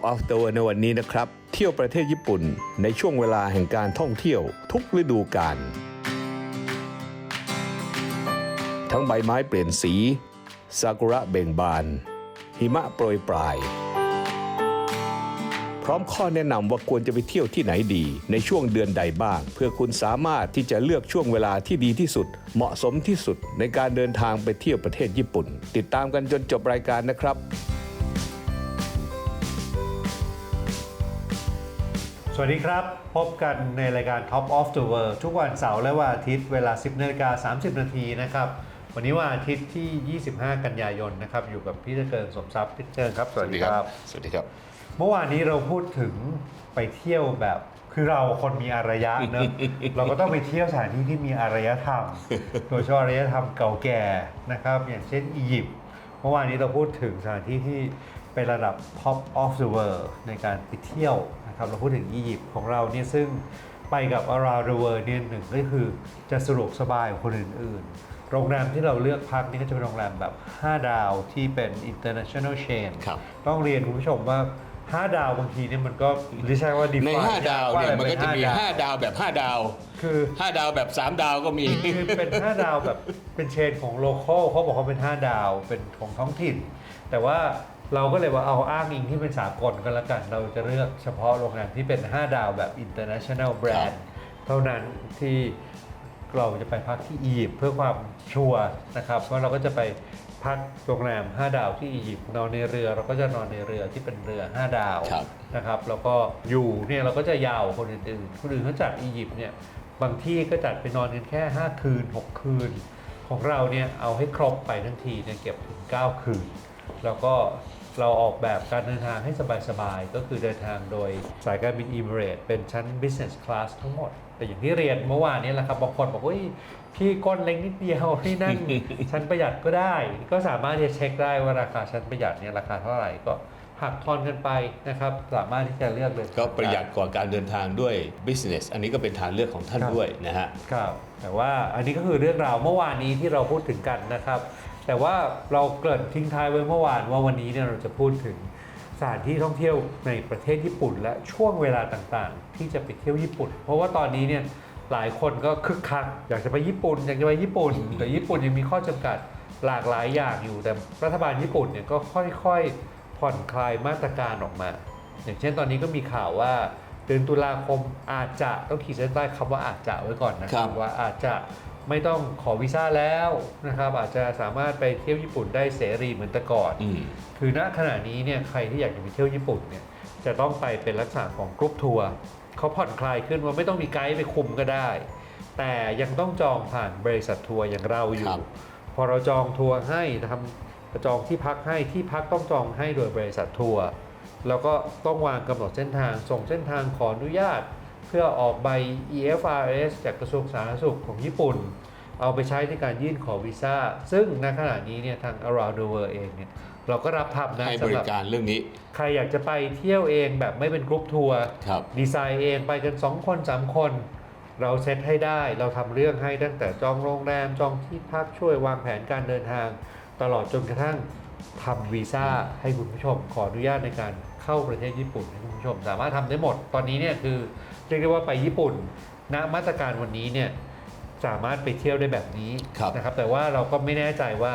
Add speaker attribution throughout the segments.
Speaker 1: Top of the World ในวันนี้นะครับ เที่ยวประเทศญี่ปุ่นในช่วงเวลาแห่งการท่องเที่ยวทุกฤดูกาลทั้งใบไม้เปลี่ยนสีซากุระเบ่งบาน หิมะโปรยปลาย พร้อมข้อแนะนำว่าควรจะไปเที่ยวที่ไหนดี ในช่วงเดือนใดบ้าง เพื่อคุณสามารถที่จะเลือกช่วงเวลาที่ดีที่สุด เหมาะสมที่สุดในการเดินทางไปเที่ยวประเทศญี่ปุ่น ติดตามกันจนจบรายการนะครับ
Speaker 2: วัสดีครับ พบกันในรายการ Top of the World ทุกวันเสาร์และวันอาทิตย์เวลา 10นาฬิกา30 นาทีนะครับ วันนี้วันอาทิตย์ที่ 25 กันยายนนะครับ อยู่กับพี่ตะเกินสมทรัพย์พี่ตะเกินครับ สวัสดีครับ
Speaker 1: สวัสดีครับ
Speaker 2: เมื่อวานนี้เราพูดถึงไปเที่ยวแบบคือเราคนมีอารยะเนอะเราก็ต้องไปเที่ยวสถานที่ที่มีอารยธรรม โดยเฉพาะอารยธรรมเก่าแก่นะครับ อย่างเช่นอียิปต์เมื่อวานนี้เราพูดถึงสถานที่ที่เป็นระดับ top of the world ในการไปเที่ยว นะครับเราพูดถึงอียิปต์ของเราเนี่ยซึ่งไปกับ around the world เนี่ยหนึ่งก็คือจะสะดวกสบายกว่าคนอื่นๆ โรงแรมที่เราเลือกพักนี่ก็จะเป็นโรงแรมแบบ 5 ดาวที่เป็น international chain
Speaker 1: ครับ
Speaker 2: ต้องเรียนคุณผู้ชมว่า5ดาวบางทีเนี่ยมันก็ไม่ใช่ว่า define
Speaker 1: ใน5ดาวเนี่ย
Speaker 2: อไร
Speaker 1: มันก็จะมี
Speaker 2: ป็
Speaker 1: 5ดาวแบบ5ดาว
Speaker 2: คือ
Speaker 1: 5ดาวแบบ3ดาวก็มี
Speaker 2: คือเป็น5ดาวแบบเป็นเชนของโลคอลเขาบอกเขาเป็น5ดาวเป็นของท้องถิ่น แต่ว่า เราก็เลยว่าเอาอ้างอิงที่เป็นสากลกันละกัน เราจะเลือกเฉพาะโรงแรมที่เป็น 5 ดาวแบบ international brand เท่านั้นที่เราจะไปพักที่อียิปต์เพื่อความชัวร์นะครับว่าเราก็จะไปพักโรงแรม 5 ดาวที่อียิปต์นอนในเรือ เราก็จะนอนในเรือที่เป็นเรือ 5 ดาว
Speaker 1: ครับ
Speaker 2: นะครับแล้วก็อยู่เนี่ยเราก็จะยาวกว่าคนอื่นๆคนอื่นเขาจัดอียิปต์เนี่ยบางที่ก็จัดไปนอนกันแค่ 5 คืน 6 คืน ของเราเนี่ยเอาให้ครบไปทั้งทีเนี่ยเก็บถึง 9 คืน แล้วก็ เราออกแบบการเดินทางให้สบายๆ ก็คือเดินทางโดยสายการบินอีเมเรตเป็นชั้น business class ทั้งหมด แต่อย่างที่เรียนเมื่อวานนี้แหละครับบางคนบอกว่าเฮ้ยพี่ก้นเล็กนิดเดียวที่นั่งชั้นประหยัดก็ได้ ก็สามารถที่จะเช็คได้ว่าราคาชั้นประหยัดเนี่ยราคาเท่าไหร่ก็หักทอนกันไปนะครับสามารถที่จะเลือกเลย
Speaker 1: ก็ประหยัดกว่าการเดินทางด้วย business อันนี้ก็เป็นทางเลือกของท่านด้วยนะฮะ
Speaker 2: ครับแต่ว่าอันนี้ก็คือเรื่องราวเมื่อวานนี้ที่เราพูดถึงกันนะครับ แต่ว่าเราเกริ่นทิ้งท้ายไว้เมื่อวานว่าวันนี้เนี่ยเราจะพูดถึงสถานที่ท่องเที่ยวในประเทศญี่ปุ่น และช่วงเวลาต่างๆ ที่จะไปเที่ยวญี่ปุ่น เพราะว่าตอนนี้เนี่ยหลายคนก็คึกคักอยากจะไปญี่ปุ่น อยากจะไปญี่ปุ่นแต่ญี่ปุ่นยังมีข้อจำกัดหลากหลายอย่างอยู่แต่รัฐบาลญี่ปุ่นเนี่ยก็ค่อยๆผ่อนคลายมาตรการออกมา อย่างเช่นตอนนี้ก็มีข่าวว่าเดือนตุลาคมอาจจะต้องขีดเส้นใต้คำว่าอาจจะไว้ก่อนนะค
Speaker 1: ครั
Speaker 2: รับบว่าอาจจะ ไม่ต้องขอวีซ่าแล้วนะครับอาจจะสามารถไปเที่ยวญี่ปุ่นได้เสรีเหมือนแต่ก่อน
Speaker 1: อืม
Speaker 2: คือณขณะนี้เนี่ยใครที่อยากจะไปเที่ยวญี่ปุ่นเนี่ยจะต้องไปเป็นลักษณะของกรุ๊ปทัวร์เขาผ่อนคลายขึ้นว่าไม่ต้องมีไกด์ไปคุมก็ได้ แต่ยังต้องจองผ่านบริษัททัวร์อย่างเราอ
Speaker 1: ค
Speaker 2: ยู่
Speaker 1: รับ
Speaker 2: พอเราจองทัวร์ให้ทำจองที่พักให้ที่พักต้องจองให้โดยบริษัททัวร์แล้วก็ต้องวางกำหนดเส้นทาง ส่งเส้นทางขออนุญาต เพื่อออกใบ EFRS จากกระทรวงสาธารณสุขของญี่ปุ่น เอาไปใช้ในการยื่นขอวีซ่า ซึ่งณขณะนี้เนี่ยทาง Around the World เองเนี่ยเราก็รับทำนะ
Speaker 1: ให้บ
Speaker 2: สำห
Speaker 1: ริ
Speaker 2: รับ
Speaker 1: การเรื่องนี้
Speaker 2: ใครอยากจะไปเที่ยวเองแบบไม่เป็นกรุ๊ปทัวร์
Speaker 1: ครับ
Speaker 2: ดีไซน์เองไปกัน 2 คน 3 คน เราเซตให้ได้เราทำเรื่องให้ตั้งแต่จองโรงแรม จองที่พักช่วยวางแผนการเดินทาง ตลอดจนกระทั่งทำวีซ่าให้คุณผู้ชมขออนุญาตในการ เข้าประเทศญี่ปุ่นให้คุณผู้ชมสามารถทำได้หมดตอนนี้เนี่ยคือเรียกได้ว่าไปญี่ปุ่นณมาตรการวันนี้เนี่ยสามารถไปเที่ยวได้แบบนี้
Speaker 1: ครับ
Speaker 2: นะครับแต่ว่าเราก็ไม่แน่ใจว่า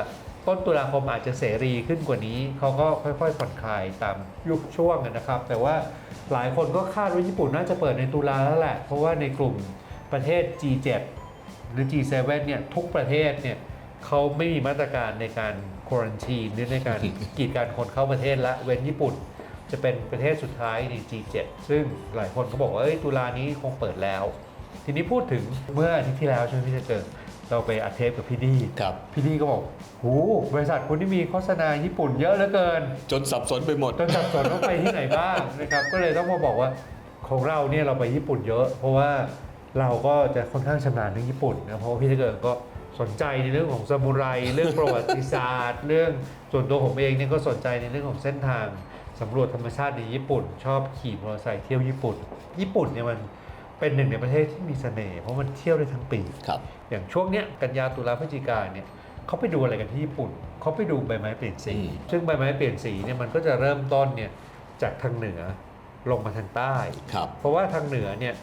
Speaker 2: ต้นตุลาคมอาจจะเสรีขึ้นกว่านี้ เขาก็ค่อยๆผ่อนคลายตามยุคช่วงนะครับ แต่ว่าหลายคนก็คาดว่าญี่ปุ่นน่าจะเปิดในตุลาแล้วแหละ เพราะว่าในกลุ่มประเทศ G7 หรือ G7 เนี่ยทุกประเทศเนี่ยเขาไม่มีมาตรการในการควอนตีนหรือในการกีดการคนเข้าประเทศละเว้นญี่ปุ่น จะเป็นประเทศสุดท้ายใน G7 ซึ่งหลายคนก็บอกว่าเอ้ยตุลานี้คงเปิดแล้ว ทีนี้พูดถึงเมื่ออาทิตย์ที่แล้วใช่ไหมพี่เจริญเราไปอัดเทปกับพี่ดี
Speaker 1: ครับ
Speaker 2: พี่ดีก็บอกหูบริษัทคุณที่มีโฆษณาญี่ปุ่นเยอะเหลือเกิน
Speaker 1: จนสับสนไปหมด
Speaker 2: จนสับสนว่าไปที่ไหนบ้างนะครับ ก็เลยต้องมาบอกว่าของเราเนี่ยเราไปญี่ปุ่นเยอะ เพราะว่าเราก็จะค่อนข้างชำนาญเรื่องญี่ปุ่นนะ เพราะว่าพี่เกิดก็สนใจในเรื่องของซามูไร เรื่องประวัติศาสตร์ เรื่องส่วนตัวผมเองเนี่ยก็สนใจในเรื่องของเส้นทาง สำรวจธรรมชาติในญี่ปุ่น ชอบขี่มอเตอร์ไซค์เที่ยวญี่ปุ่น ญี่ปุ่นเนี่ยมันเป็นหนึ่งในประเทศที่มีเสน่ห์เพราะมันเที่ยวได้ทั้งปี
Speaker 1: ครับ
Speaker 2: อย่างช่วงเนี้ยกันยาตุลาพฤศจิกาเนี่ยเขาไปดูอะไรกันที่ญี่ปุ่นเขาไปดูใบไม้เปลี่ยนสี
Speaker 1: อืม
Speaker 2: ซึ่งใบไม้เปลี่ยนสีเนี่ยมันก็จะเริ่มต้นเนี่ยจากทางเหนือลงมาทางใต้
Speaker 3: ครับ
Speaker 2: เพราะว่าทางเหนือเนี่ย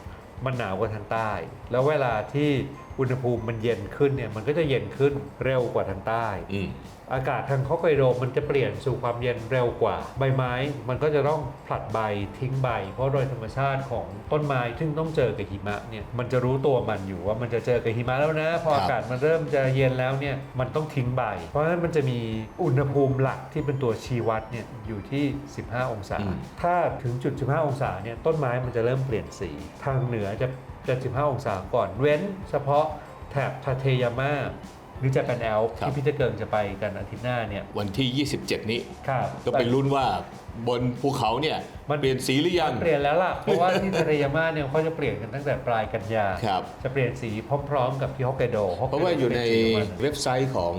Speaker 2: มันหนาวกว่าทางใต้ แล้วเวลาที่อุณหภูมิมันเย็นขึ้นเนี่ยมันก็จะเย็นขึ้นเร็วกว่าทางใต้
Speaker 3: อืม
Speaker 2: อากาศทางฮอกไกโดมันจะเปลี่ยนสู่ความเย็นเร็วกว่า ใบไม้มันก็จะต้องผลัดใบทิ้งใบ เพราะโดยธรรมชาติของต้นไม้ซึ่งต้องเจอกับหิมะเนี่ยมันจะรู้ตัวมันอยู่ว่ามันจะเจอกับหิมะแล้วนะ พอ
Speaker 3: ครับ
Speaker 2: อากาศมันเริ่มจะเย็นแล้วเนี่ยมันต้องทิ้งใบ เพราะฉะนั้นมันจะมีอุณหภูมิหลักที่เป็นตัวชี้วัดเนี่ยอยู่ที่ 15 องศา ถ้าถึงจุด 15 องศาเนี่ยต้นไม้มันจะเริ่มเปลี่ยนสี ทางเหนือจะจะ 15 องศาก่อน เว้นเฉพาะแถบทาเทยาม่า หรือจะเป็นแอลป์
Speaker 3: ครับ
Speaker 2: ที่พี่เจะเกิงจะไปกันอาทิตย์หน้าเนี่ย
Speaker 3: วันที่ 27 นี้
Speaker 2: ครับ
Speaker 3: ก็ไปลุ้นว่าบนภูเขาเนี่ย
Speaker 2: มัน
Speaker 3: เปลี่ยนสีหรือยัง
Speaker 2: เปลี่ยนแล้วล่ะ เพราะว่าที่ทาเทยาม่าเนี่ยเขาจะเปลี่ยนกันตั้งแต่ปลายกันยา
Speaker 3: ครับ
Speaker 2: จะเปลี่ยนสีพร้อมๆกับที่ฮอกไกโดฮกไกโด
Speaker 3: เพราะว่าอยู่ใน
Speaker 2: ปลี่สีของมัน
Speaker 3: เว็บไซต์ของ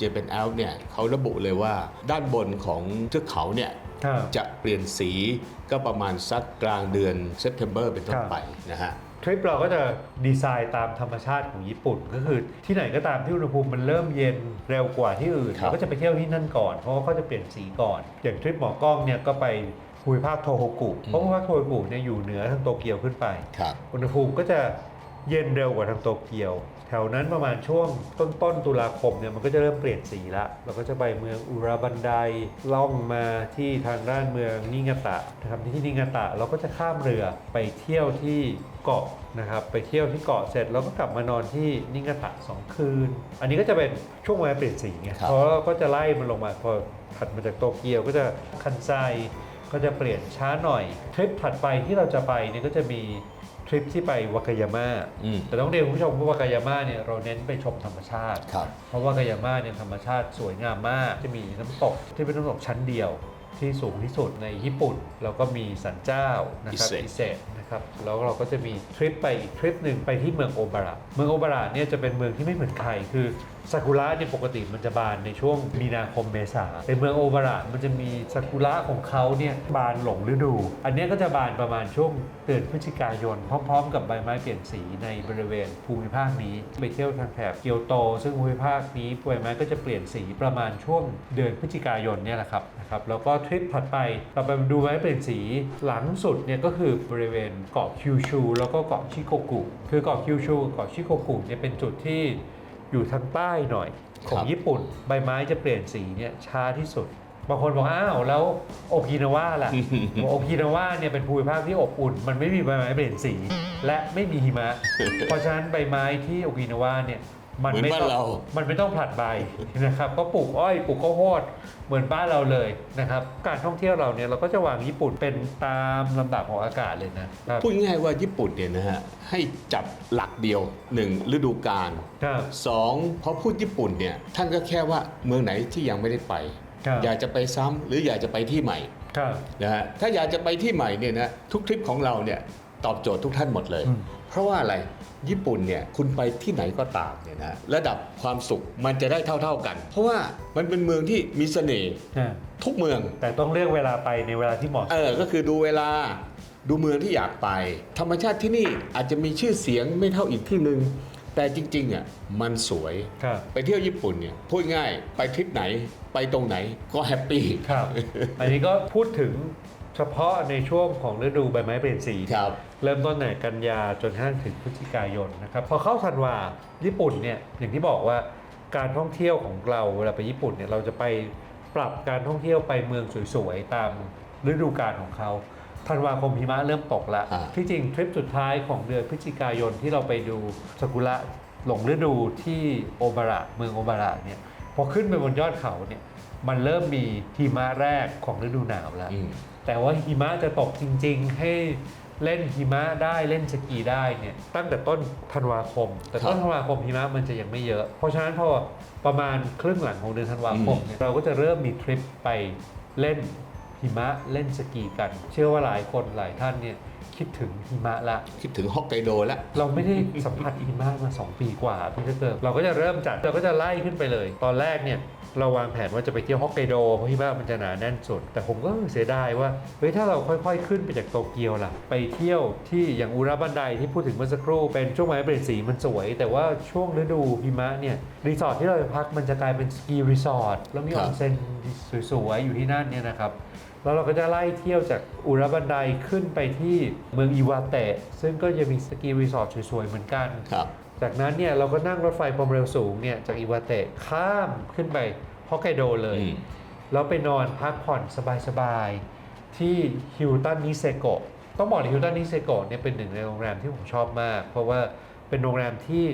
Speaker 3: Japan a l เนี่ยเขาระบุเลยว่าด้านบนของเทือกเขาเนี่ย
Speaker 2: ครับ
Speaker 3: จะเปลี่ยนสีก็ประมาณสักกลางเดือนเซปเทมเบอร์เป็นต้น
Speaker 2: ครับ
Speaker 3: ไปนะฮะ
Speaker 2: ทริปเราก็จะดีไซน์ตามธรรมชาติของญี่ปุ่น ก็คือที่ไหนก็ตามที่อุณหภูมิมันเริ่มเย็นเร็วกว่าที่อื่น
Speaker 3: ครับ
Speaker 2: เราก็จะไปเที่ยวที่นั่นก่อน เพราะว่าเขาจะเปลี่ยนสีก่อน อย่างทริปหมอกล้องเนี่ยก็ไปภูมิภาคโทโฮกุเพราะภูมิภาคโทโฮกุเนี่ยอยู่เหนือทางโตเกียวขึ้นไป
Speaker 3: ครับ
Speaker 2: อุณหภูมิก็จะ เย็นเร็วกว่าทางโตเกียว แถวนั้นประมาณช่วงต้นต้นๆตุลาคมเนี่ยมันก็จะเริ่มเปลี่ยนสีละเราก็จะไปเมืองอุราบันไดล่องมาที่ทางด้านเมืองนิงาตะนะครับที่นิงาตะเราก็จะข้ามเรือไปเที่ยวที่เกาะนะครับไปเที่ยวที่เกาะเสร็จเราก็กลับมานอนที่นิงาตะสองคืน อันนี้ก็จะเป็นช่วงเวลาเปลี่ยนสีไง
Speaker 3: ครับ
Speaker 2: เพราะเราก็จะไล่มันลงมาพอถัดมาจากโตเกียวก็จะคันไซก็จะเปลี่ยนช้าหน่อยทริปถัดไปที่เราจะไปเนี่ยก็จะมี ทริปที่ไปวากายาม่า
Speaker 3: อืม
Speaker 2: แต่ต้องเรียนคุณผู้ชมว่าวากายาม่าเนี่ยเราเน้นไปชมธรรมชาติ
Speaker 3: ครับ
Speaker 2: เพราะว่ากายาม่าเนี่ยธรรมชาติสวยงามมาก จะมีน้ำตกที่เป็นน้ำตกชั้นเดียว ที่สูงที่สุดในญี่ปุ่น แล้วก็มีสันเจ้านะครับ
Speaker 3: อิเซะ
Speaker 2: อิเซะนะครับแล้วเราก็จะมีทริปไปอีกทริปหนึ่งไปที่เมืองโอบาระเมืองโอบาระเนี่ยจะเป็นเมืองที่ไม่เหมือนใครคือซากุระเนี่ยปกติมันจะบานในช่วงมีนาคมเมษาในเมืองโอบาระมันจะมีซากุระของเขาเนี่ยบานหลงฤดู อันเนี้ยก็จะบานประมาณช่วงเดือนพฤศจิกายน พร้อมๆ กับใบไม้เปลี่ยนสีในบริเวณภูมิภาคนี้ไปเที่ยวทางแถบเกียวโต ซึ่งภูมิภาคนี้ใบไม้ก็จะเปลี่ยนสีประมาณช่วงเดือนพฤศจิกายนเนี่ยแหละครับ นะครับแล้วก็ทริปถัดไปเราไปดูไม้เปลี่ยนสีหลังสุดเนี่ยก็คือบริเวณเกาะคิวชูแล้วก็เกาะชิโกกุคือเกาะคิวชูเกาะชิโกกุเนี่ยเป็นจุดที่อยู่ทางใต้หน่อยของญี่ปุ่น ใบไม้จะเปลี่ยนสีเนี่ยช้าที่สุดบางคนบอกอ้าวแล้วโอกินาวาล่ะโอกินาวาเนี่ยเป็นภูมิภาคที่อบอุ่น มันไม่มีใบไม้เปลี่ยนสี และไม่มีหิมะ เพราะฉะนั้นใบไม้ที่โอกินาวาเนี่ย มัน
Speaker 3: เหมือน
Speaker 2: ไม่
Speaker 3: บ้าน
Speaker 2: ต้อง
Speaker 3: เรา
Speaker 2: มันไม่ต้องผลัดใบนะครับก็ปลูกอ้อยปลูกข้าวโพดเหมือนบ้านเราเลยนะครับการท่องเที่ยวเราเนี่ยเราก็จะวางญี่ปุ่นเป็นตามลำดับของอากาศเลยนะครับ
Speaker 3: พูดง่ายๆว่าญี่ปุ่นเนี่ยนะฮะให้จับหลักเดียวหนึ่งฤดูกาล
Speaker 2: ครับ
Speaker 3: สองพอพูดญี่ปุ่นเนี่ยท่านก็แค่ว่าเมืองไหนที่ยังไม่ได้ไป
Speaker 2: ครับ
Speaker 3: อยากจะไปซ้ำหรืออยากจะไปที่ใหม่
Speaker 2: ครับ
Speaker 3: นะฮะถ้าอยากจะไปที่ใหม่เนี่ยนะทุกทริปของเราเนี่ยตอบโจทย์ทุกท่านหมดเลย
Speaker 2: อืม
Speaker 3: เพราะว่าอะไรญี่ปุ่นเนี่ยคุณไปที่ไหนก็ตามเนี่ยนะระดับความสุขมันจะได้เท่า ๆกัน เพราะว่ามันเป็นเมืองที่มีเสน่ห์
Speaker 2: อ่า
Speaker 3: ทุกเมือง
Speaker 2: แต่ต้องเลือกเวลาไปในเวลาที่เหมาะสม
Speaker 3: เออ ก็คือดูเวลาดูเมืองที่อยากไป ธรรมชาติที่นี่อาจจะมีชื่อเสียงไม่เท่าอีกที่หนึ่งแต่จริงๆอะมันสวย
Speaker 2: ครับ
Speaker 3: ไปเที่ยวญี่ปุ่นเนี่ยพูดง่ายไปทริปไหนไปตรงไหนก็แฮปปี้
Speaker 2: ครับ อันนี้ก็พูดถึง เฉพาะในช่วงของฤดูใบไม้เปลี่ยนสี
Speaker 3: ครับ
Speaker 2: เริ่มต้นในกันยาจนกระทั่งถึงพฤศจิกายนนะครับพอเข้าธันวาญี่ปุ่นเนี่ยอย่างที่บอกว่าการท่องเที่ยวของเราเวลาไปญี่ปุ่นเนี่ยเราจะไปปรับการท่องเที่ยวไปเมืองสวยๆตามฤดูกาลของเขาธันวาคมหิมะเริ่มตกแล้ว
Speaker 3: อ่า
Speaker 2: ที่จริงทริปสุดท้ายของเดือนพฤศจิกายนที่เราไปดูซากุระหลงฤดูที่โอบาระเมืองโอบาระเนี่ยพอขึ้นไปบนยอดเขาเนี่ยมันเริ่มมีหิมะแรกของฤดูหนาวแล้ว
Speaker 3: อืม
Speaker 2: แต่ว่าหิมะจะตกจริง ๆ ให้เล่นหิมะได้เล่นสกีได้เนี่ยตั้งแต่ต้นธันวาคม แต่ต้นธันวาคมหิมะมันจะยังไม่เยอะ เพราะฉะนั้นพอประมาณครึ่งหลังของเดือนธันวาคม
Speaker 3: อืม
Speaker 2: เนี่ยเราก็จะเริ่มมีทริปไปเล่น หิมะเล่นสกีกัน เชื่อว่าหลายคนหลายท่านเนี่ยคิดถึงหิมะละ
Speaker 3: คิดถึงฮอกไกโดแล้ว
Speaker 2: เราไม่ได้สัมผัสหิมะมา 2 ปีกว่าพี่เติมเราก็จะเริ่มจัดเราก็จะไล่ขึ้นไปเลย ตอนแรกเนี่ยเราวางแผนว่าจะไปเที่ยวฮอกไกโดเพราะหิมะมันจะหนาแน่นสุด แต่ผมก็เสียดายว่าเฮ้ยถ้าเราค่อยๆ ขึ้นไปจากโตเกียวล่ะ ไปเที่ยวที่อย่างอุระบันไดที่พูดถึงเมื่อสักครู่เป็นช่วงไม้เปลี่ยนสีมันสวย แต่ว่าช่วงฤดูหิมะเนี่ยรีสอร์ทที่เราไปพักมันจะกลายเป็นสกีรีสอร์ทแล้วมี
Speaker 3: ค
Speaker 2: อ
Speaker 3: รับ
Speaker 2: อนเซ็นสวยๆอยู่ที่นั่นเนี่ยนะครับ แล้วเราก็จะไล่เที่ยวจากอุระบันไดขึ้นไปที่เมืองอิวาเตะซึ่งก็จะมีสกีรีสอร์ทสวยๆเหมือนกัน
Speaker 3: ครับ
Speaker 2: จากนั้นเนี่ยเราก็นั่งรถไฟความเร็วสูงเนี่ยจากอิวาเตะข้ามขึ้นไปฮอกไกโดเลย
Speaker 3: อืม
Speaker 2: แล้วไปนอนพักผ่อนสบายๆ ที่ฮิลตันนิเซโกะต้องบอกเลยฮิลตันนิเซโกะเนี่ยเป็นหนึ่งในโรงแรมที่ผมชอบมาก เพราะว่าเป็นโรงแรมที่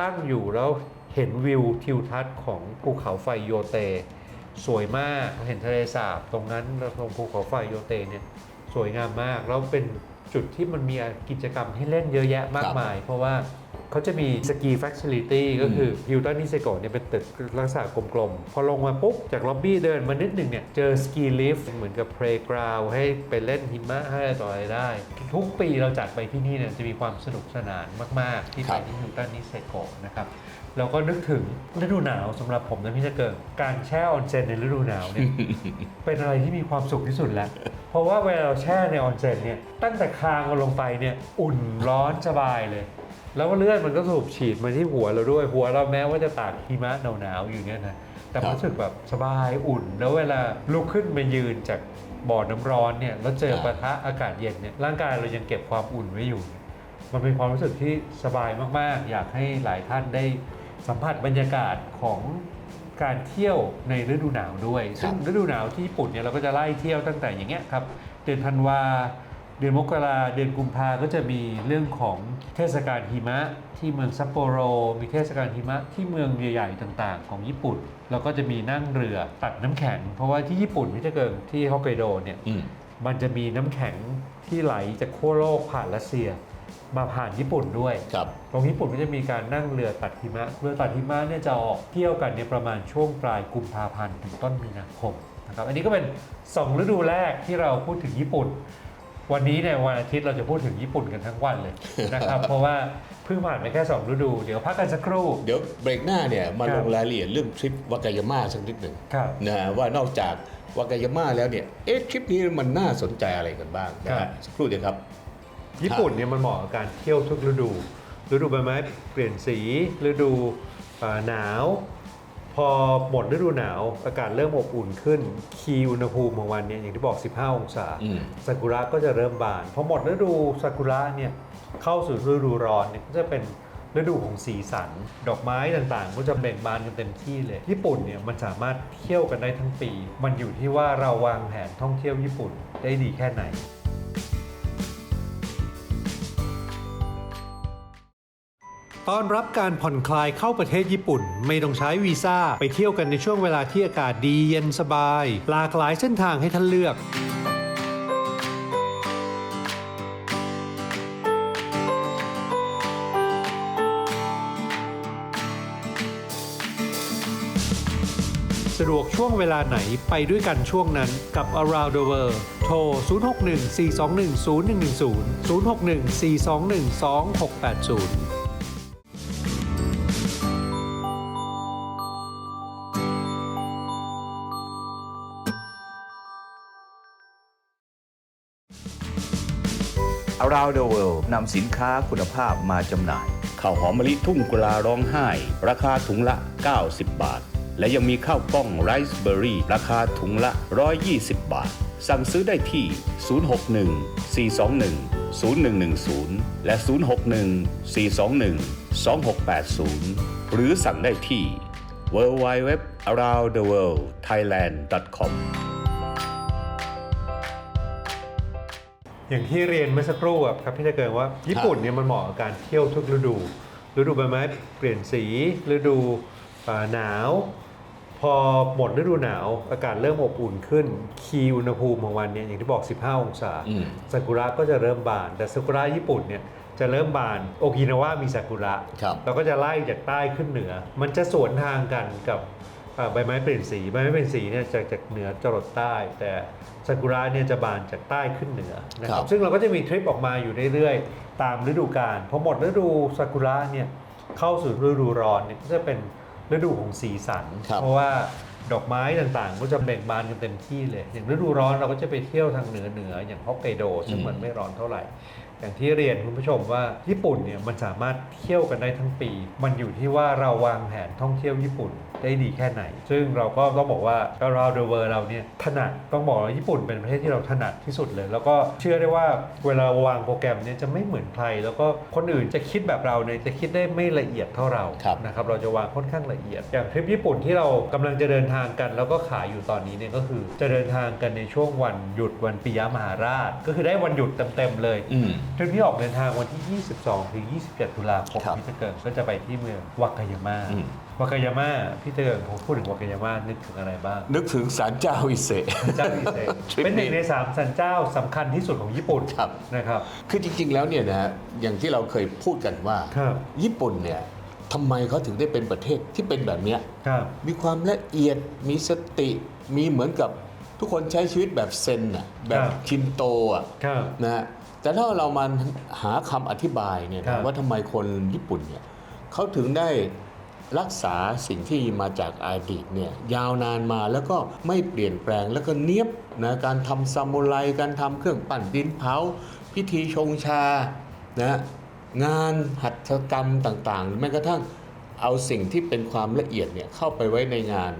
Speaker 2: ตั้งอยู่แล้วเห็นวิวทิวทัศน์ของภูเขาไฟโยเต สวยมากเห็นทะเลสาบตรงนั้นตรงภูเขาไฟโยเตเนี่ยสวยงามมาก แล้วเป็นจุดที่มันมีกิจกรรมให้เล่นเยอะแยะมากมาย เพราะว่าเขาจะมีสกี f ฟ c ซิลิตี้ก็คือฮิลตันนิเซโกเนี่ยเป็นตึกลักษณะกลมๆ พอลงมาปุ๊บ จากล็อบบี้เดินมานิดหนึ่งเนี่ย เจอสกีลิฟต์เหมือนกับเพลย์กราวให้ไปเล่นหิมะให้อะไรต่ออะไรได้ ทุกปีเราจัดไปที่นี่เนี่ยจะมีความสนุกสนานมาก ๆ ที่ไปที่ฮิลตันนิเซโกนะครับ เราก็นึกถึงฤดูหนาวสำหรับผมนะพี่จะเกิดการแช่ออนเซ็นในฤดูหนาวเนี่ยเป็นอะไรที่มีความสุขที่สุดแล้ว เพราะว่าเวลาเราแช่ในออนเซ็นเนี่ยตั้งแต่คางเราลงไปเนี่ยอุ่นร้อนสบายเลยแล้วก็เลือดมันก็สูบฉีดมาที่หัวเราด้วยหัวเราแม้ว่าจะตากหิมะหนาวๆอยู่เนี่ยนะแต่มันรู้สึกแบบสบายอุ่น แล้วเวลาลุกขึ้นมายืนจากบ่อน้ำร้อนเนี่ยแล้วเจอปะทะอากาศเย็นเนี่ยร่างกายเรายังเก็บความอุ่นไว้อยู่ มันเป็นความรู้สึกที่สบายมากๆ อยากให้หลายท่านได้ สัมผัสบรรยากาศของการเที่ยวในฤดูหนาวด้วย ซึ่งฤดูหนาวที่ญี่ปุ่นเนี่ยเราก็จะไล่เที่ยวตั้งแต่อย่างเงี้ยครับเดือนธันวาเดือนมกราเดือนกุมภาก็จะมีเรื่องของเทศกาลหิมะที่เมืองซัปโปโร มีเทศกาลหิมะที่เมืองใหญ่ๆต่างๆ ของญี่ปุ่น แล้วก็จะมีนั่งเรือตัดน้ำแข็ง เพราะว่าที่ญี่ปุ่นที่จะเกิดที่ฮอกไกโดเนี่ย
Speaker 3: อืม
Speaker 2: มันจะมีน้ำแข็งที่ไหลจากขั้วโลกผ่านรัสเซีย มาผ่านญี่ปุ่นด้วย
Speaker 3: ครับ
Speaker 2: ตรงญี่ปุ่นก็จะมีการนั่งเรือตัดหิมะ เรือตัดหิมะเนี่ยจะออกเที่ยวกันเนี่ยประมาณช่วงปลายกุมภาพันธ์ถึงต้นมีนาคมนะครับอันนี้ก็เป็น 2 ฤดูแรกที่เราพูดถึงญี่ปุ่น วันนี้เนี่ยวันอาทิตย์เราจะพูดถึงญี่ปุ่นกันทั้งวันเลยนะครับ เพราะว่าเพิ่งผ่านไปแค่ 2 ฤดู เดี๋ยวพักกันสักครู่
Speaker 3: เดี๋ยวเบรกหน้าเนี่ยมา
Speaker 2: ครั
Speaker 3: ล
Speaker 2: บ
Speaker 3: งรายละเอียดเรื่องทริปวากายาม่าสักนิดหนึ่ง
Speaker 2: ครับ
Speaker 3: นะฮะว่านอกจากวากายาม่าแล้วเนี่ยเอ๊ะทริปนี้มันน่าสนใจอะไรกันบ้างนะ
Speaker 2: ครั
Speaker 3: ฮะ
Speaker 2: บ
Speaker 3: สักครู่เดียวครับ
Speaker 2: ญี่ปุ่นเนี่ยมันเหมาะกับการเที่ยวทุกฤดู ฤดูใบไม้เปลี่ยนสีฤดูอ่าหนาว พอหมดฤดูหนาว อากาศเริ่มอบอุ่นขึ้น คีย์อุณหภูมิของวันเนี่ยอย่างที่บอก 15 องศา
Speaker 3: อืม
Speaker 2: ซากุระก็จะเริ่มบานพอหมดฤดูซากุระเนี่ยเข้าสู่ฤดูร้อนเนี่ยก็จะเป็นฤดูของสีสัน ดอกไม้ต่างๆ ก็จะเบ่งบานกันเต็มที่เลย ญี่ปุ่นเนี่ยมันสามารถเที่ยวกันได้ทั้งปี มันอยู่ที่ว่าเราวางแผนท่องเที่ยวญี่ปุ่นได้ดีแค่ไหน ต้อนรับการผ่อนคลายเข้าประเทศญี่ปุ่น ไม่ต้องใช้วีซ่า ไปเที่ยวกันในช่วงเวลาที่อากาศดีเย็นสบาย หลากหลายเส้นทางให้ท่านเลือกสะดวกช่วงเวลาไหนไปด้วยกันช่วงนั้นกับ Around the World โทร 061 421 0110 061 421 2680
Speaker 4: Around the World นำสินค้าคุณภาพมาจำหน่าย
Speaker 1: ข้าวหอมมะลิทุ่งกุลาร้องไห้ ราคาถุงละ 90 บาท และยังมีข้าวกล้องไรซ์เบอร์รี่ราคาถุงละ 120 บาท สั่งซื้อได้ที่ 061 421 0110 และ 061 421 2680 หรือสั่งได้ที่ www aroundtheworldthailand.com
Speaker 2: อย่างที่เรียนเมื่อสักครู่อะครับพี่จะเกิดว่าญี่ปุ่นเนี่ยมันเหมาะกับการเที่ยวทุกฤดู ฤดูใบไม้เปลี่ยนสีฤดูอ่าหนาว พอหมดฤดูหนาวอากาศเริ่มอบอุ่นขึ้น คีย์อุณหภูมิของวันเนี่ยอย่างที่บอก 15 องศา
Speaker 3: อืม
Speaker 2: ซากุระก็จะเริ่มบาน แต่ซากุระญี่ปุ่นเนี่ยจะเริ่มบานโอกินาวามีซากุระ
Speaker 3: ครับ
Speaker 2: เราก็จะไล่จากใต้ขึ้นเหนือ มันจะสวนทางกันกับเอ่อ ใบไม้เปลี่ยนสีใบไม้เปลี่ยนสีเนี่ยจากจากเหนือจรดใต้ แต่ซากุระเนี่ยจะบานจากใต้ขึ้นเหนือนะค
Speaker 3: ครั
Speaker 2: รับ
Speaker 3: บ
Speaker 2: ซึ่งเราก็จะมีทริปออกมาอยู่เรื่อยๆ ตามฤดูกาลพอหมดฤดูซากุระเนี่ยเข้าสู่ฤดูร้อนเนี่ยก็จะเป็นฤดูของสีสัน
Speaker 3: ครับ
Speaker 2: เพราะว่าดอกไม้ต่างๆ ก็จะเบ่งบานกันเต็มที่เลย อย่างฤดูร้อนเราก็จะไปเที่ยวทางเหนือเหนือๆอย่างฮอกไกโดซึ่งมันไม่ร้อนเท่าไหร่ อย่างที่เรียนคุณผู้ชมว่าญี่ปุ่นเนี่ยมันสามารถเที่ยวกันได้ทั้งปี มันอยู่ที่ว่าเราวางแผนท่องเที่ยวญี่ปุ่นได้ดีแค่ไหน ซึ่งเราก็ต้องบอกว่า around the world เราเนี่ยถนัดต้องบอกว่าญี่ปุ่นเป็นประเทศที่เราถนัดที่สุดเลย แล้วก็เชื่อได้ว่าเวลาวางโปรแกรมเนี่ยจะไม่เหมือนใคร แล้วก็คนอื่นจะคิดแบบเราเนี่ยจะคิดได้ไม่ละเอียดเท่าเรา
Speaker 3: ครับ
Speaker 2: นะครับเราจะวางค่อนข้างละเอียด อย่างทริปญี่ปุ่นที่เรากำลังจะเดินทางกัน แล้วก็ขายอยู่ตอนนี้เนี่ยก็คือจะเดินทางกันในช่วงวันหยุดวันปิยมหาราช ก็คือได้วันหยุดเต็มๆเลย
Speaker 3: อืม
Speaker 2: ทริปที่ออกเดินทางวันที่ 22 ถึง 27 ตุลาคม
Speaker 3: ครับ
Speaker 2: พี่เติงก็จะไปที่เมืองวากายาม่า
Speaker 3: อืม
Speaker 2: วากายาม่าพี่เติงผมพูดถึงวากายาม่านึกถึงอะไรบ้าง
Speaker 3: นึกถึงศาลเจ้าอิเซะ
Speaker 2: เจ้าอิเซะ
Speaker 3: ทริปนี้
Speaker 2: เป็นหนึ่งในสามสันเจ้าสำคัญที่สุดของญี่ปุ่น
Speaker 3: ครับ
Speaker 2: นะครับ
Speaker 3: คือจริง ๆ แล้วเนี่ยนะฮะอย่างที่เราเคยพูดกันว่า
Speaker 2: ครับ
Speaker 3: ญี่ปุ่นเนี่ยทำไมเขาถึงได้เป็นประเทศที่เป็นแบบเนี้ย
Speaker 2: ครับ
Speaker 3: มีความละเอียด มีสติ มีเหมือนกับทุกคนใช้ชีวิตแบบเซนน่ะ แบบชินโตอะ
Speaker 2: ครับ
Speaker 3: นะฮะ แต่ถ้าเรามาหาคำอธิบายเนี่ย
Speaker 2: ครั
Speaker 3: นะ
Speaker 2: บ
Speaker 3: ว่าทำไมคนญี่ปุ่นเนี่ยเขาถึงได้รักษาสิ่งที่มาจากอดีตเนี่ยยาวนานมาแล้วก็ไม่เปลี่ยนแปลงแล้วก็เนียบนะการทำซามูไรการทำเครื่องปั่นดินเผา พิธีชงชานะงานหัตถกรรมต่างๆหรือแม้กระทั่งเอาสิ่งที่เป็นความละเอียดเนี่ยเข้าไปไว้ในงาน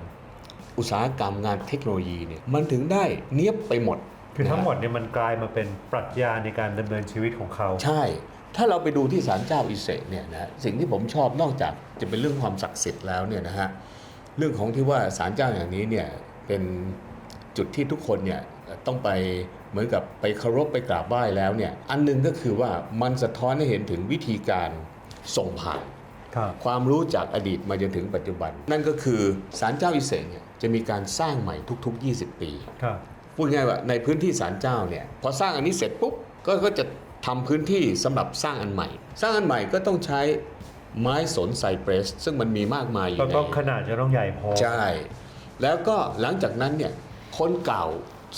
Speaker 3: อุตสาหกรรมงานเทคโนโลยีเนี่ยมันถึงได้เนียบไปหมด
Speaker 2: คือทั้ง
Speaker 3: นะ
Speaker 2: หมดเนี่ยมันกลายมาเป็นปรัชญาในการดำเนินชีวิตของเขา
Speaker 3: ใช่ ถ้าเราไปดูที่ศาลเจ้าอิเซะเนี่ยนะสิ่งที่ผมชอบนอกจากจะเป็นเรื่องความศักดิ์สิทธิ์แล้วเนี่ยนะฮะเรื่องของที่ว่าศาลเจ้าอย่างนี้เนี่ยเป็นจุดที่ทุกคนเนี่ยต้องไปเหมือนกับไปเคารพไปกราบไหว้แล้วเนี่ยอันหนึงก็คือว่ามันสะท้อนให้เห็นถึงวิธีการส่งผ่าน
Speaker 2: ครับ
Speaker 3: ความรู้จากอดีตมาจนถึงปัจจุบัน นั่นก็คือศาลเจ้าอิเซะเนี่ยจะมีการสร้างใหม่ทุก ๆ 20 ปี
Speaker 2: ครับ
Speaker 3: พูดง่ายว่าในพื้นที่ศาลเจ้าเนี่ยพอสร้างอันนี้เสร็จปุ๊บก็ก็จะทำพื้นที่สำหรับสร้างอันใหม่ สร้างอันใหม่ก็ต้องใช้ไม้สนไซเปรส ซึ่งมันมีมากมายอยู่
Speaker 2: ก็
Speaker 3: ใน
Speaker 2: ต้องขนาดจะต้องใหญ่พอ
Speaker 3: ใช่ แล้วก็หลังจากนั้นเนี่ยคนเก่า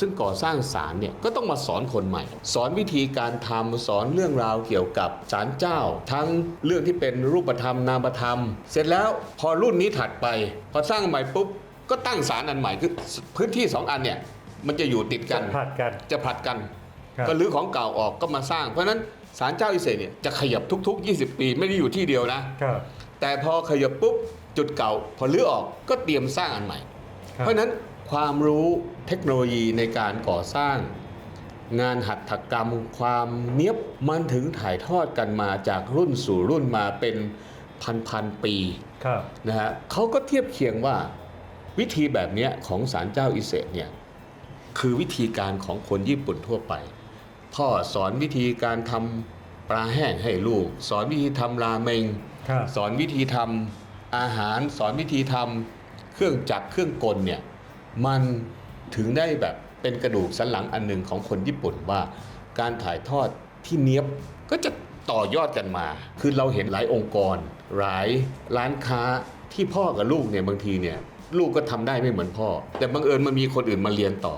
Speaker 3: ซึ่งก่อสร้างศาลเนี่ยก็ต้องมาสอนคนใหม่ สอนวิธีการทำสอนเรื่องราวเกี่ยวกับศาลเจ้า ทั้งเรื่องที่เป็นรูปธรรมนามธรรม เสร็จแล้วพอรุ่นนี้ถัดไป พอสร้างใหม่ปุ๊บก็ตั้งศาลอันใหม่คือพื้นที่สองอันเนี่ย มันจะอยู่ติดกัน
Speaker 2: ผลัดกัน
Speaker 3: จะผลัดกัน
Speaker 2: ครับ
Speaker 3: ก็รื้อของเก่าออกก็มาสร้าง เพราะฉะนั้นศาลเจ้าอิเซเนี่ยจะขยับทุก ๆ 20 ปีไม่ได้อยู่ที่เดียวนะ
Speaker 2: ครับ
Speaker 3: แต่พอขยับปุ๊บจุดเก่า พอรื้อออกก็เตรียมสร้างอันใหม่
Speaker 2: ครับ
Speaker 3: เพราะฉะนั้นความรู้เทคโนโลยีในการก่อสร้าง งานหัตถกรรม ความเนี้ยบมันถึงถ่ายทอดกันมาจากรุ่นสู่รุ่นมาเป็นพันๆปี
Speaker 2: ครับ
Speaker 3: นะฮะเขาก็เทียบเคียงว่าวิธีแบบเนี้ยของศาลเจ้าอิเซเนี่ย คือวิธีการของคนญี่ปุ่นทั่วไป พ่อสอนวิธีการทำปลาแห้งให้ลูก สอนวิธีทำราเมง
Speaker 2: ครับ
Speaker 3: สอนวิธีทำอาหาร สอนวิธีทำเครื่องจักรเครื่องกลเนี่ยมันถึงได้แบบเป็นกระดูกสันหลังอันหนึ่งของคนญี่ปุ่นว่า การถ่ายทอดที่เนี้ยบก็จะต่อยอดกันมา คือเราเห็นหลายองค์กร หลายร้านค้าที่พ่อกับลูกเนี่ยบางทีเนี่ยลูกก็ทำได้ไม่เหมือนพ่อ แต่บังเอิญมันมีคนอื่นมาเรียนต่อ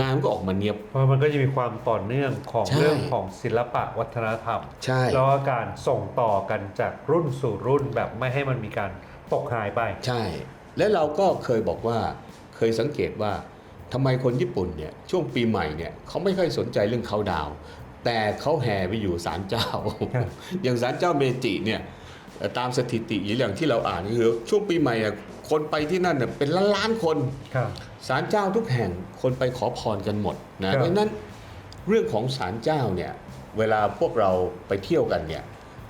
Speaker 3: งานก็ออกมาเนียบ
Speaker 2: เพราะมันก็จะมีความต่อเนื่องของ
Speaker 3: ใช่
Speaker 2: เรื่องของศิลปะวัฒนธรรม
Speaker 3: ใช่
Speaker 2: แล้วก็การส่งต่อกันจากรุ่นสู่รุ่นแบบไม่ให้มันมีการตกหายไป
Speaker 3: ใช่ และเราก็เคยบอกว่าเคยสังเกตว่าทำไมคนญี่ปุ่นเนี่ยช่วงปีใหม่เนี่ยเขาไม่ค่อยสนใจเรื่องเขาดาวน์แต่เขาแห่ไปอยู่ศาลเจ้า
Speaker 2: ครับ
Speaker 3: อย่างศาลเจ้าเมจิเนี่ยเอ่อ ตามสถิติอย่างที่เราอ่านก็คือช่วงปีใหม่อะคนไปที่นั่นเนี่ยเป็นล้านล้านๆคน
Speaker 2: ครับ
Speaker 3: ศาลเจ้าทุกแห่งคนไปขอพรกันหมดนะครับเพราะฉะนั้นเรื่องของศาลเจ้าเนี่ยเวลาพวกเราไปเที่ยวกันเนี่ย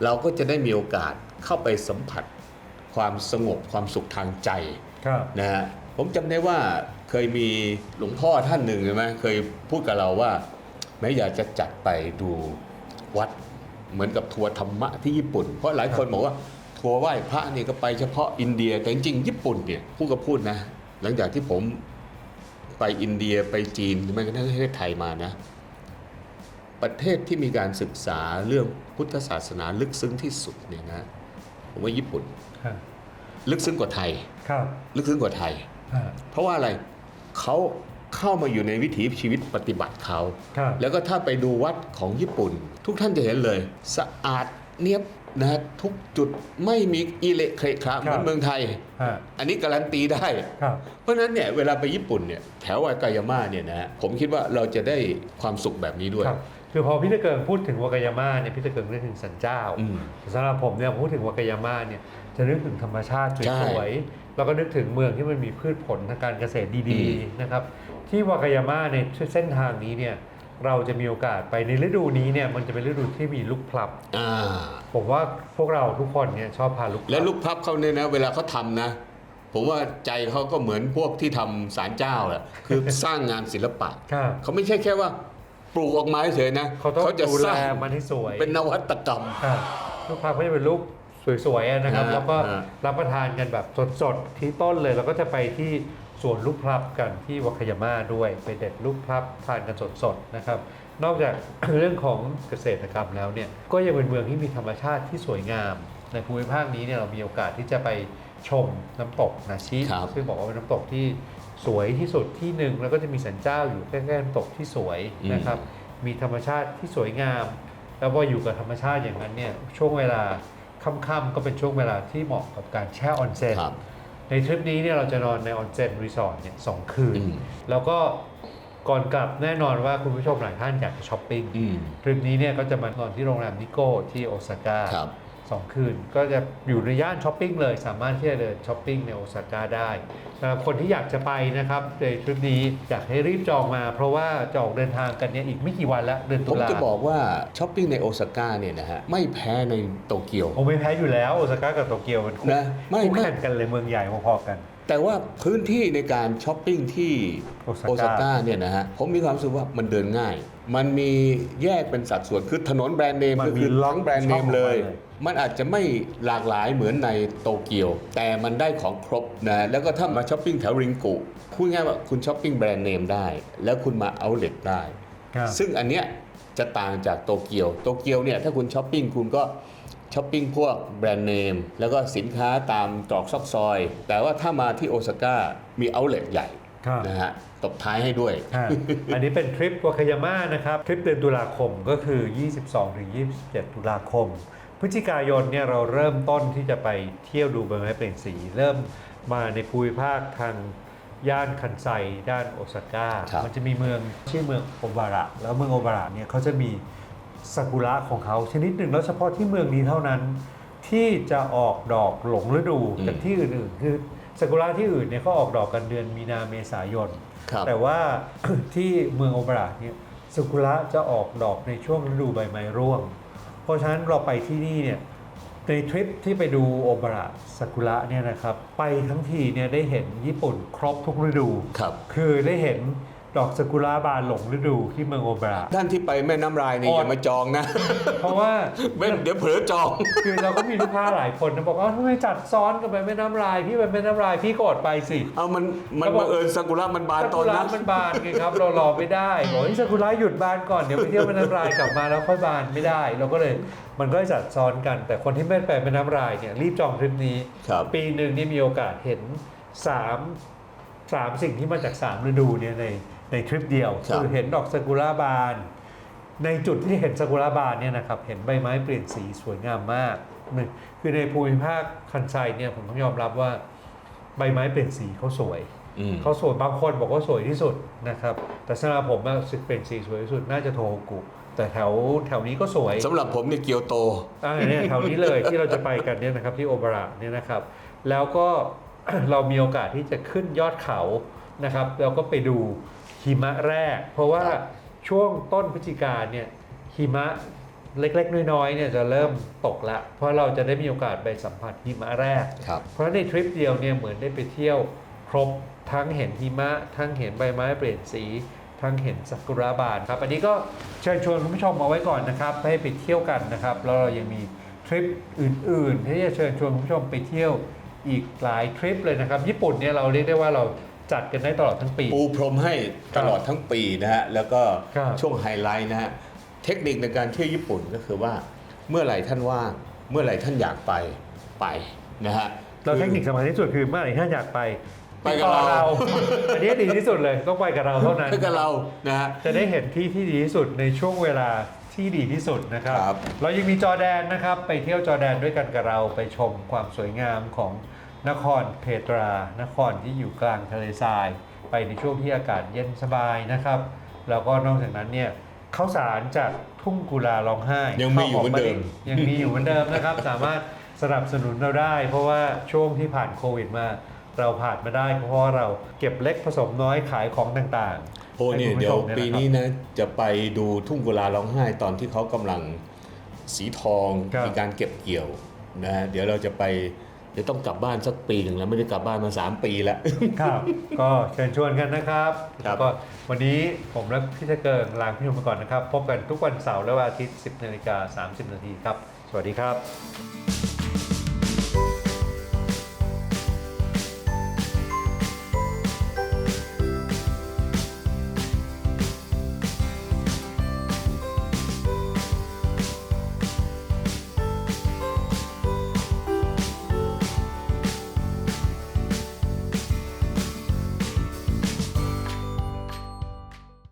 Speaker 3: เราก็จะได้มีโอกาสเข้าไปสัมผัสความสงบความสุขทางใจ
Speaker 2: ครับ
Speaker 3: นะฮะผมจำได้ว่าเคยมีหลวงพ่อท่านหนึ่งใช่ไหมเคยพูดกับเราว่าแม้อยากจะจัดไปดูวัด เหมือนกับทัวร์ธรรมะที่ญี่ปุ่น เพราะหลายคนบอกว่าทัวร์ไหว้พระนี่ก็ไปเฉพาะอินเดียแต่จริงๆญี่ปุ่นเนี่ยพูดก็พูดนะ หลังจากที่ผมไปอินเดียไปจีนหรือแม้กระทั่งประเทศไทยมานะ ประเทศที่มีการศึกษาเรื่องพุทธศาสนาลึกซึ้งที่สุดเนี่ยนะผมว่าญี่ปุ่น
Speaker 2: ครับ
Speaker 3: ลึกซึ้งกว่าไทย
Speaker 2: ครับ
Speaker 3: ลึกซึ้งกว่าไทย
Speaker 2: ครับ
Speaker 3: เพราะว่าอะไรเขา เข้ามาอยู่ในวิถีชีวิตปฏิบัติเขา
Speaker 2: ครับ
Speaker 3: แล้วก็ถ้าไปดูวัดของญี่ปุ่น ทุกท่านจะเห็นเลย สะอาดเนียบนะฮะทุกจุดไม่มีอิเละเคระคระเหมือนเมืองไทย
Speaker 2: ฮะ
Speaker 3: อันนี้การันตีได้
Speaker 2: ครับ
Speaker 3: เพราะฉะนั้นเนี่ยเวลาไปญี่ปุ่นเนี่ยแถววากายาม่าเนี่ยนะฮะผมคิดว่าเราจะได้ความสุขแบบนี้ด้วย
Speaker 2: ครับคือพอพี่ตะเกิงพูดถึงวากายาม่าเนี่ยพี่ตะเกิงนึกถึงสันเจ้า
Speaker 3: อืม
Speaker 2: แต่สำหรับผมเนี่ยพูดถึงวากายาม่าเนี่ยจะนึกถึงธรรมชาติ
Speaker 3: ใช่
Speaker 2: สวยๆแล้วก็นึกถึงเมืองที่มันมีพืชผลทางการเกษตรดี
Speaker 3: อืม
Speaker 2: ๆนะครับ ที่วากายาม่าในเส้นทางนี้เนี่ยเราจะมีโอกาสไปในฤดูนี้เนี่ยมันจะเป็นฤดูที่มีลูกพลับ
Speaker 3: อ่า
Speaker 2: ผมว่าพวกเราทุกคนเนี่ยชอบพาลูกพบ
Speaker 3: และลูกพับเขาเนี่ยนะเวลาเขาทำนะ ผมว่าใจเขาก็เหมือนพวกที่ทำสารเจ้าแหละคือสร้างงานศิลปะ
Speaker 2: ครับ
Speaker 3: เขาไม่ใช่แค่ว่าปลูกออกมาเฉยๆนะ
Speaker 2: เขาต้อง
Speaker 3: จะ
Speaker 2: ดู
Speaker 3: ส
Speaker 2: แล
Speaker 3: ร้าง
Speaker 2: มันให้สวย
Speaker 3: เป็นนวัตกรรม
Speaker 2: ครับลูกพลับก็จะเป็นลูกสวยๆอะนะครับ
Speaker 3: ฮะ
Speaker 2: แล้วก็
Speaker 3: ฮะ
Speaker 2: รับประทานกันแบบสดๆที่ต้นเลย แล้วก็จะไปที่ สวนลูกพลับกันที่วากายาม่าด้วยไปเด็ดลูกพลับทานกันสดๆนะครับ นอกจากเรื่องของเกษตรกรรมแล้วเนี่ยก็ยังเป็นเมืองที่มีธรรมชาติที่สวยงาม ในภูมิภาคนี้เนี่ยเรามีโอกาสที่จะไปชมน้ำตกนาชิ
Speaker 3: ครับ
Speaker 2: ซึ่งบอกว่าเป็นน้ำตกที่สวยที่สุดที่หนึ่งแล้วก็จะมีสันเจ้าอยู่ใกล้ๆน้ำตกที่สวยนะครับมีธรรมชาติที่สวยงาม แล้วพออยู่กับธรรมชาติอย่างนั้นเนี่ยช่วงเวลาค่ำๆก็เป็นช่วงเวลาที่เหมาะกับการแช่ออนเซ็น
Speaker 3: ครับ
Speaker 2: ในทริปนี้เนี่ยเราจะนอนในออนเซ็นรีสอร์ทเนี่ยสองคืน
Speaker 3: อืม
Speaker 2: แล้วก็ก่อนกลับแน่นอนว่าคุณผู้ชมหลายท่านอยากจะช้อปปิ้ง
Speaker 3: อืม
Speaker 2: ทริปนี้เนี่ยก็จะมานอนที่โรงแรมนิโก้ที่โอซาก้า
Speaker 3: ครับ
Speaker 2: สองคืน ก็จะอยู่ในย่านช้อปปิ้งเลย สามารถที่จะเดินช้อปปิ้งในโอซาก้าได้สำหรับคนที่อยากจะไปนะครับในทริปนี้อยากให้รีบจองมา เพราะว่าจะออกเดินทางกันเนี่ยอีกไม่กี่วันแล้วเดือน
Speaker 3: ผ
Speaker 2: ตุ
Speaker 3: ม
Speaker 2: ลา
Speaker 3: จะบอกว่าช้อปปิ้งในโอซาก้าเนี่ยนะฮะไม่แพ้ในโตเกียว
Speaker 2: โอไม่แพ้อยู่แล้วโอซาก้ากับโตเกียวมันคู่
Speaker 3: นะไม่
Speaker 2: คู่
Speaker 3: ไม่
Speaker 2: แข่งกันเลยเมืองใหญ่พอๆกัน
Speaker 3: แต่ว่าพื้นที่ในการช้อปปิ้งที่
Speaker 2: โอซาก้า
Speaker 3: โอซาก้าเนี่ยนะฮะผมมีความรู้สึกว่ามันเดินง่าย มันมีแยกเป็นสัดส่วนคือถนนแบรนด์เนม
Speaker 2: มัน
Speaker 3: ก็
Speaker 2: มี
Speaker 3: คือ
Speaker 2: ล็อก
Speaker 3: ทั้งแบรนด์เนม
Speaker 2: ช่อง
Speaker 3: เลย
Speaker 2: ออก มาเลย
Speaker 3: มันอาจจะไม่หลากหลายเหมือนในโตเกียว แต่มันได้ของครบนะแล้วก็ถ้ามาช้อปปิ้งแถวริงกุพูดง่ายว่าคุณช้อปปิ้งแบรนด์เนมได้ แล้วคุณมาเอาเลทได้
Speaker 2: ครับ
Speaker 3: ซึ่งอันเนี้ยจะต่างจากโตเกียวโตเกียวเนี่ยถ้าคุณช้อปปิ้งคุณก็ช้อปปิ้งพวกแบรนด์เนมแล้วก็สินค้าตามตรอกซอกซอย แต่ว่าถ้ามาที่โอซาก้ามีเอาเลทใหญ่
Speaker 2: ครับ
Speaker 3: นะฮะตบท้ายให้ด้วย
Speaker 2: อ่าอันนี้เป็นทริปวาคายาม่านะครับ ทริปเดือนตุลาคมก็คือ 22-27 ตุลาคม พฤศจิกายนเนี่ยเราเริ่มต้นที่จะไปเที่ยวดูใบไม้เปลี่ยนสี เริ่มมาในภูมิภาคทางย่านคันไซด้านโอซาก้า
Speaker 3: ครับ
Speaker 2: มันจะมีเมืองชื่อเมืองโอบาระ แล้วเมืองโอบาระเนี่ยเขาจะมีซากุระของเขาชนิดหนึ่งแล้วเฉพาะที่เมืองนี้เท่านั้น ที่จะออกดอกหลงฤดู
Speaker 3: อืม
Speaker 2: จากที่อื่นๆ คือซากุระที่อื่นเนี่ยเขาออกดอกกันเดือนมีนาเมษายน
Speaker 3: ครับ
Speaker 2: แต่ว่า ที่เมืองโอบาระเนี่ยซากุระจะออกดอกในช่วงฤดูใบไม้ร่วง เพราะฉะนั้นเราไปที่นี่เนี่ยในทริปที่ไปดูโอบาระซากุระเนี่ยนะครับ ไปทั้งทีเนี่ยได้เห็นญี่ปุ่นครบทุกฤดู
Speaker 3: ครับ
Speaker 2: คือได้เห็น ดอกซากุระบานหลงฤดูที่เมืองโอบาระ
Speaker 3: ท่านที่ไปแม่น้ำลายนี่
Speaker 2: อด
Speaker 3: อย่ามาจองนะ
Speaker 2: เพราะว่า
Speaker 3: ไม่เดี๋ยวเผลอจอง
Speaker 2: คือเราก็มีลูกค้าหลายคนนะบอกว่าทำไมจัดซ้อนกันไปแม่น้ำลายพี่ไปแม่น้ำลายพี่ก็อดไปสิ
Speaker 3: เอามันมัน
Speaker 2: เขาบอก
Speaker 3: บังเอิญซากุระมันบาน
Speaker 2: ซา
Speaker 3: ตอ
Speaker 2: กุ
Speaker 3: น
Speaker 2: ระ
Speaker 3: นั้น
Speaker 2: มันบานไงครับ เรารอไม่ได้บอกให้ยซากุระหยุดบานก่อนเดี๋ยวไปเที่ยวแม่น้ำลายกลับมาแล้วค่อยบานไม่ได้ เราก็เลยมันก็จัดซ้อนกัน แต่คนที่ไม่ไปแม่น้ำลายเนี่ยรีบจองทริปนี้
Speaker 3: ครับ
Speaker 2: ปีหนึ่งนี่มีโอกาสเห็นสามสามสิ่งที่มาจากสามฤดูเนี่ยใน ในทริปเดียว
Speaker 3: ครับ
Speaker 2: คือเห็นดอกซากุระบาน ในจุดที่เห็นซากุระบานเนี่ยนะครับเห็นใบไม้เปลี่ยนสีสวยงามมากหนึ่งคือในภูมิภาคคันไซเนี่ยผมต้องยอมรับว่าใบไม้เปลี่ยนสีเขาสวย
Speaker 3: อืม
Speaker 2: เขาสวยบางคนบอกว่าสวยที่สุดนะครับ แต่สำหรับผมอะสึกเป็นสีสวยที่สุดน่าจะโทโฮกุแต่แถวแถวนี้ก็สวย
Speaker 3: สำหรับผมเนี่ยเกียวโต
Speaker 2: อ่าเนี่ยแถวนี้เลยที่เราจะไปกันเนี่ยนะครับที่โอบาระเนี่ยนะครับ แล้วก็ เรามีโอกาสที่จะขึ้นยอดเขานะครับแล้วก็ไปดู หิมะแรก เพราะว่า
Speaker 3: ครับ
Speaker 2: ช่วงต้นพฤศจิกาเนี่ยหิมะเล็กๆ น้อยๆเนี่ยจะเริ่มตกละเพราะเราจะได้มีโอกาสไปสัมผัสหิมะแรก
Speaker 3: ครับ
Speaker 2: เพราะในทริปเดียวเนี่ยเหมือนได้ไปเที่ยวครบทั้งเห็นหิมะ ทั้งเห็นใบไม้เปลี่ยนสี ทั้งเห็นซากุระบานครับ อันนี้ก็เชิญชวนคุณผู้ชมเอาไว้ก่อนนะครับ ให้ไปเที่ยวกันนะครับ แล้วเรายังมีทริปอื่นๆ ที่จะเชิญชวนคุณผู้ชมไปเที่ยวอีกหลายทริปเลยนะครับ ญี่ปุ่นเนี่ยเราเรียกได้ว่าเรา จัดกันได้ตลอดทั้งปี
Speaker 3: ปูพรมให้ตลอดทั้งปีนะฮะแล้วก็
Speaker 2: ครับ
Speaker 3: ช่วงไฮไลท์นะฮะเทคนิคในการเที่ยวญี่ปุ่นก็คือว่าเมื่อไหร่ท่านว่างเมื่อไหร่ท่านอยากไปไปนะฮะ
Speaker 2: เราเทคนิคสำคัญที่สุดคือเมื่อไหร่ที่ท่านอยากไป
Speaker 3: ไปกับเรา
Speaker 2: ติดต่ออันนี้ดีที่สุดเลยต้องไปกับเราเท่านั้น
Speaker 3: ไปกับเรานะฮะ
Speaker 2: จะได้เห็นที่ที่ดีที่สุดในช่วงเวลาที่ดีที่สุดนะครับ
Speaker 3: ครับ
Speaker 2: เรายังมีจอร์แดนนะครับ ไปเที่ยวจอร์แดนด้วยกันกับเราไปชมความสวยงามของ นครเพตรานครที่อยู่กลางทะเลทราย ไปในช่วงที่อากาศเย็นสบายนะครับ แล้วก็นอกจากนั้นเนี่ยข้าวสารจากทุ่งกุลาร้องไห้
Speaker 3: ยังมีอยู่เหมือนเดิม
Speaker 2: ข้าวหอมะลิยังมีอยู่เหมือนเดิมนะครับ สามารถสนับสนุนเราได้ เพราะว่าช่วงที่ผ่านโควิดมาเราผ่านมาได้เพราะว่าเราเก็บเล็กผสมน้อยขายของต่างๆ
Speaker 3: โอ้เนี่ย
Speaker 2: ให้คุณผู้
Speaker 3: เดี๋ยว
Speaker 2: ชม
Speaker 3: ปีะ
Speaker 2: ครับ
Speaker 3: นี้นะจะไปดูทุ่งกุลาร้องไห้ตอนที่เขากำลังสีทอง
Speaker 2: ครับ
Speaker 3: มีการเก็บเกี่ยวนะฮะเดี๋ยวเราจะไป เดี๋ยวต้องกลับบ้านสักปีหนึ่งแล้วไม่ได้กลับบ้านมา 3 ปีแล้ว
Speaker 2: ครับ ก็เชิญชวนกันนะครับ
Speaker 3: ครับ
Speaker 2: แล้วก็วันนี้ผมและพี่ตะเกิงลาพี่หนุ่มไปก่อนนะครับ พบกันทุกวันเสาร์และวันอาทิตย์ 10นาฬิกา30นาทีครับ สวัสดีครับ